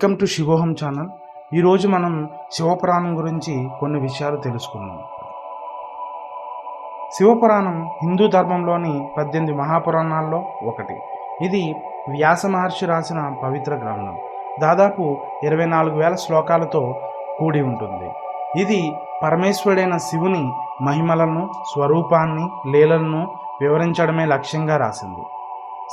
Welcome to Shivoham channel. ఈరోజు మనం శివపురాణం గురించి కొన్ని విషయాలు తెలుసుకుందాం. శివపురాణం హిందూ ధర్మంలోని పద్దెనిమిది మహాపురాణాల్లో ఒకటి. ఇది వ్యాస మహర్షి రాసిన పవిత్ర గ్రంథం. దాదాపు ఇరవై నాలుగు వేల శ్లోకాలతో కూడి ఉంటుంది. ఇది పరమేశ్వరుడైన శివుని మహిమలను స్వరూపాన్ని లీలలను వివరించడమే లక్ష్యంగా రాసింది.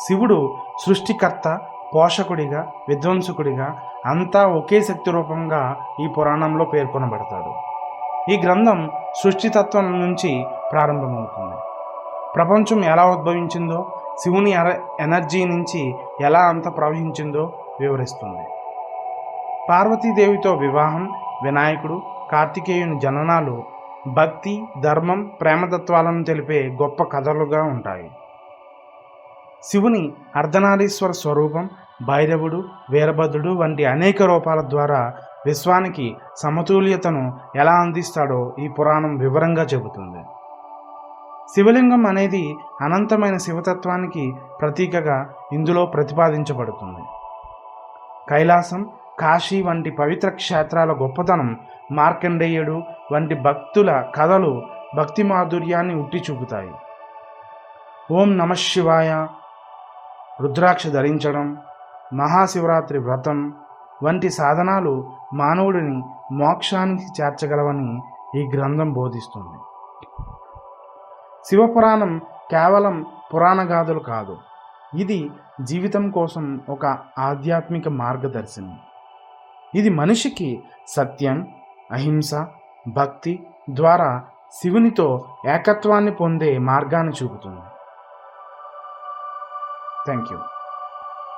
శివుడు సృష్టికర్త పోషకుడిగా విధ్వంసకుడిగా అంతా ఒకే శక్తి రూపంగా ఈ పురాణంలో పేర్కొనబడతాడు. ఈ గ్రంథం సృష్టితత్వం నుంచి ప్రారంభమవుతుంది. ప్రపంచం ఎలా ఉద్భవించిందో శివుని ఎనర్జీ నుంచి ఎలా అంత ప్రవహించిందో వివరిస్తుంది. పార్వతీదేవితో వివాహం వినాయకుడు కార్తికేయుని జననాలు భక్తి ధర్మం ప్రేమతత్వాలను తెలిపే గొప్ప కథలుగా ఉంటాయి. శివుని అర్ధనారీశ్వర స్వరూపం భైరవుడు వీరభద్రుడు వంటి అనేక రూపాల ద్వారా విశ్వానికి సమతుల్యతను ఎలా అందిస్తాడో ఈ పురాణం వివరంగా చెబుతుంది. శివలింగం అనేది అనంతమైన శివతత్వానికి ప్రతీకగా ఇందులో ప్రతిపాదించబడుతుంది. కైలాసం కాశీ వంటి పవిత్ర క్షేత్రాల గొప్పతనం మార్కండేయుడు వంటి భక్తుల కథలు భక్తి మాధుర్యాన్ని ఉట్టి చూపుతాయి ఓం నమ శివాయ. రుద్రాక్ష ధరించడం మహాశివరాత్రి వ్రతం వంటి సాధనాలు మానవుడిని మోక్షానికి చేర్చగలవని ఈ గ్రంథం బోధిస్తుంది. శివపురాణం కేవలం పురాణగాథలు కాదు. ఇది జీవితం కోసం ఒక ఆధ్యాత్మిక మార్గదర్శనం. ఇది మనిషికి సత్యం అహింస భక్తి ద్వారా శివునితో ఏకత్వాన్ని పొందే మార్గాన్ని చూపుతుంది. Thank you.